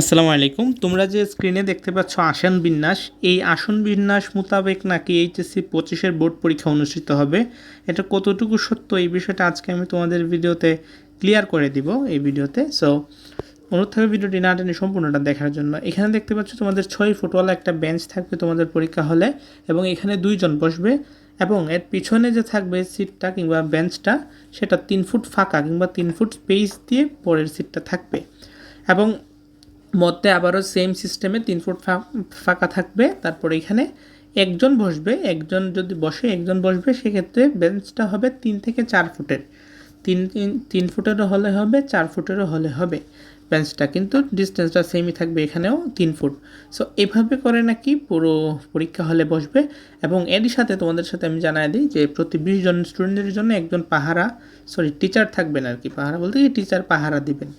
আসসালামু আলাইকুম। তোমরা যে স্ক্রিনে দেখতে পাচ্ছ আসন বিন্যাস, এই আসন বিন্যাস মোতাবেক নাকি এইচএসসি পঁচিশের বোর্ড পরীক্ষা অনুষ্ঠিত হবে? এটা কতটুকু সত্য এই বিষয়টা আজকে আমি তোমাদের ভিডিওতে ক্লিয়ার করে দিব এই ভিডিওতে। সো অনুরোধ থাকবে ভিডিওটি না টেনে সম্পূর্ণটা দেখার জন্য। এখানে দেখতে পাচ্ছ তোমাদের ছয় ফুটওয়ালা একটা বেঞ্চ থাকবে তোমাদের পরীক্ষা হলে এবং এখানে দুইজন বসবে এবং এর পিছনে যে থাকবে সিটটা কিংবা বেঞ্চটা সেটা তিন ফুট ফাঁকা কিংবা তিন ফুট স্পেস দিয়ে পরের সিটটা থাকবে। এবং মধ্যে আবারও সেম সিস্টেমে তিন ফুট ফাঁকা থাকবে। তারপরে এখানে একজন বসবে, একজন যদি বসে, একজন বসবে, সেক্ষেত্রে বেঞ্চটা হবে তিন থেকে চার ফুটের। তিন তিন ফুটেরও হলে হবে, চার ফুটেরও হলে হবে বেঞ্চটা কিন্তু ডিস্টেন্সটা সেমই থাকবে এখানেও তিন ফুট। সো এভাবে করে নাকি পুরো পরীক্ষা হলে বসবে। এবং এরই সাথে তোমাদের সাথে আমি জানাই দিই যে প্রতি বিশ জন স্টুডেন্টের জন্য একজন পাহারা সরি টিচার থাকবেন আর কি পাহারা বলতে কি টিচার পাহারা দিবেন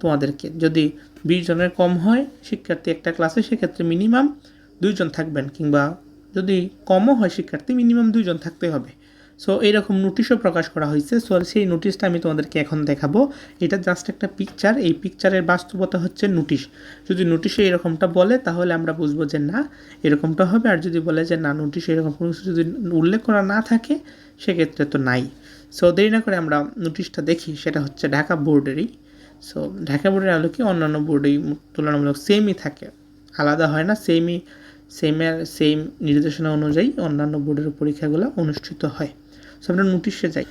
তোমাদেরকে। যদি বিশ জনের কম হয়, শিক্ষার্থী একটা ক্লাসে সেক্ষেত্রে মিনিমাম দুইজন থাকবেন কিংবা যদি কমও হয় শিক্ষার্থী মিনিমাম দুইজন থাকতে হবে। সো এইরকম নোটিশও প্রকাশ করা হয়েছে। সো সেই নোটিশটা আমি তোমাদেরকে এখন দেখাবো। এটা জাস্ট একটা পিকচার এই পিকচারের বাস্তবতা হচ্ছে নোটিশ যদি নোটিশে এরকমটা বলে, তাহলে আমরা বুঝব যে না, এরকমটা হবে। আর যদি বলে যে না নোটিশে এরকম কোনো কিছু যদি উল্লেখ করা না থাকে, সেক্ষেত্রে তো নাই। সো দেরি না করে আমরা নোটিশটা দেখি। সেটা হচ্ছে ঢাকা বোর্ডেরই সো ঢাকা বোর্ডের আলোকে অন্যান্য বোর্ডেই তুলনামূলক সেমই থাকে। আলাদা হয় না সেমই সেমের সেম নির্দেশনা অনুযায়ী অন্যান্য বোর্ডের পরীক্ষাগুলো অনুষ্ঠিত হয়। সো আমরা নোটিশে যাই।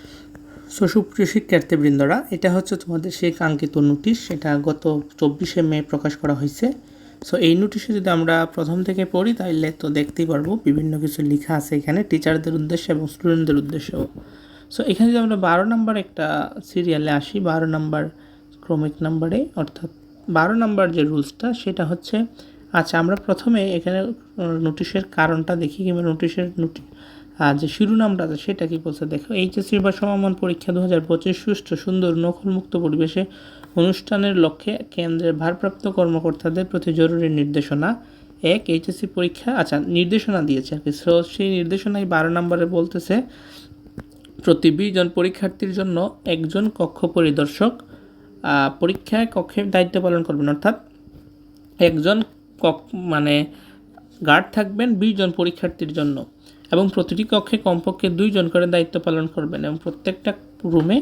সো সুপ্রিয় শিক্ষার্থীবৃন্দরা, এটা হচ্ছে তোমাদের সেই কাঙ্ক্ষিত নোটিশ এটা গত চব্বিশে মে প্রকাশ করা হয়েছে। সো এই নোটিশে যদি আমরা প্রথম থেকে পড়ি তাহলে তো দেখতেই পারব বিভিন্ন কিছু লেখা আছে এখানে টিচারদের উদ্দেশ্যে এবং স্টুডেন্টদের উদ্দেশ্যেও। সো এখানে যদি আমরা বারো নাম্বার একটা সিরিয়ালে আসি, বারো নাম্বার ক্রমিক নাম্বারে, অর্থাৎ বারো নাম্বার যে রুলসটা, সেটা হচ্ছে আচ্ছা আমরা প্রথমে এখানে নোটিশের কারণটা দেখি কিংবা নোটিশের নোটি যে শিরোনামটা আছে, সেটা কি বলছে? দেখো, এইচএসসি বা সমমান পরীক্ষা দু হাজার পঁচিশ সুষ্ঠু, সুন্দর নকলমুক্ত পরিবেশে অনুষ্ঠানের লক্ষ্যে কেন্দ্রের ভারপ্রাপ্ত কর্মকর্তাদের প্রতি জরুরি নির্দেশনা। এক, এইচএসসি পরীক্ষা আচ্ছা নির্দেশনা দিয়েছে আর কি। সেই নির্দেশনায় বারো নম্বরে বলতেছে প্রতি বিশ জন পরীক্ষার্থীর জন্য একজন কক্ষ পরিদর্শক আহ, পরীক্ষায় কক্ষে দায়িত্ব পালন করবেন। অর্থাৎ একজন কক মানে গার্ড থাকবেন বিশ জন পরীক্ষার্থীর জন্য এবং প্রতিটি কক্ষে কমপক্ষে দুইজন করে দায়িত্ব পালন করবেন এবং প্রত্যেকটা রুমে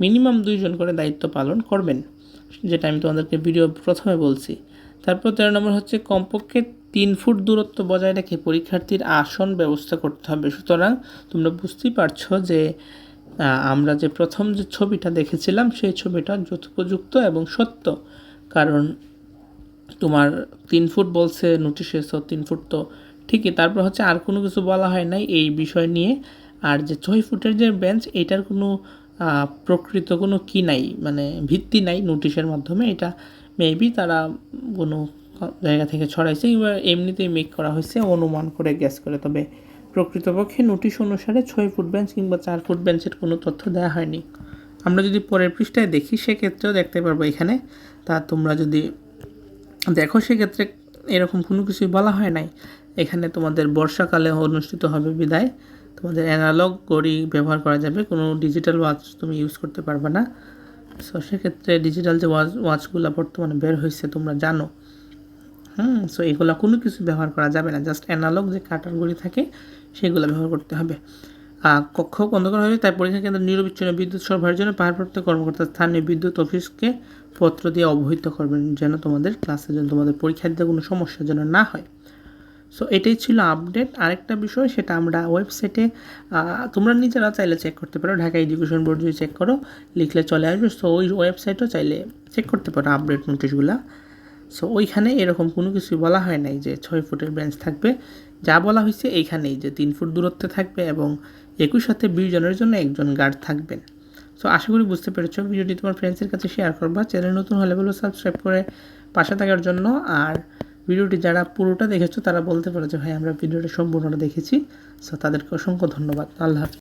মিনিমাম দুইজন করে দায়িত্ব পালন করবেন যেটা আমি তোমাদেরকে ভিডিও প্রথমে বলছি। তারপর তেরো নম্বর হচ্ছে কমপক্ষে তিন ফুট দূরত্ব বজায় রেখে পরীক্ষার্থীর আসন ব্যবস্থা করতে হবে। সুতরাং তোমরা বুঝতেই পারছ যে আমরা যে প্রথম যে ছবিটা দেখেছিলাম, সেই ছবিটা যথোপযুক্ত এবং সত্য। কারণ তোমার তিন ফুট বলছে নোটিশে সো তিন ফুট তো ঠিকই। তারপর হচ্ছে আর কোনো কিছু বলা হয় নাই এই বিষয় নিয়ে। আর যে ছয় ফুটের যে বেঞ্চ এটার কোনো প্রকৃত কোনো কি নাই মানে ভিত্তি নাই নোটিশের মাধ্যমে। এটা মেবি তারা কোনো জায়গা থেকে ছড়াইছে এমনিতেই মেক করা হয়েছে, অনুমান করে গ্যাস করে। তবে প্রকৃতপক্ষে নোটিশ অনুসারে ছয় ফুট বেঞ্চ কিংবা চার ফুট বেঞ্চের কোনো তথ্য দেওয়া হয়নি। আমরা যদি পরের পৃষ্ঠায় দেখি, সেক্ষেত্রেও দেখতে পারব এখানে। তা তোমরা যদি দেখো, সেক্ষেত্রে এরকম কোনো কিছুই বলা হয় নাই। এখানে তোমাদের বর্ষাকালে অনুষ্ঠিত হবে বিদায়। তোমাদের অ্যানালগ ঘড়ি ব্যবহার করা যাবে। কোনো ডিজিটাল ওয়াচ তুমি ইউজ করতে পারবে না। সো সেক্ষেত্রে ডিজিটাল যে ওয়াচ ওয়াচগুলো বর্তমানে বের হয়েছে তোমরা জানো। হুম সো এগুলো কোনো কিছু ব্যবহার করা যাবে না। জাস্ট অ্যানালগ যে কাটারগুলি থাকে, সেগুলো ব্যবহার করতে হবে। কক্ষ বন্ধ করা হবে তাই পরীক্ষা কেন্দ্র নিরবিচ্ছিন্ন বিদ্যুৎ সরবরাহের জন্য পাহাড়প্রাপ্ত কর্মকর্তা স্থানীয় বিদ্যুৎ অফিসকে পত্র দিয়ে অবহিত করবেন, যেন তোমাদের ক্লাসে যেন তোমাদের পরীক্ষা দিতে কোনো সমস্যা যেন না হয়। সো এটাই ছিল আপডেট আরেকটা বিষয়, সেটা আমরা ওয়েবসাইটে তোমরা নিজেরা চাইলে চেক করতে পারো। ঢাকা এডুকেশন বোর্ড যদি চেক করো, লিখলে চলে আসবে। সো ওই ওয়েবসাইটও চাইলে চেক করতে পারো আপডেট নোটিশগুলা সো ওইখানে এরকম কোনো কিছু বলা হয় নাই যে ছয় ফুটের বেঞ্চ থাকবে। যা বলা হয়েছে এইখানেই যে তিন ফুট দূরত্বে থাকবে এবং একই সাথে বিশ জনের জন্য একজন গার্ড থাকবেন। সো আশা করি বুঝতে পেরেছ। ভিডিওটি তোমার ফ্রেন্ডসের কাছে শেয়ার করবা। চ্যানেল নতুন হলে বলো সাবস্ক্রাইব করে পাশে থাকার জন্য। আর ভিডিওটি যারা পুরোটা দেখেছ, তারা বলতে পারো যে ভাই আমরা ভিডিওটা সম্পূর্ণটা দেখেছি। সো তাদেরকে অসংখ্য ধন্যবাদ। আল্লাহ হাফিজ।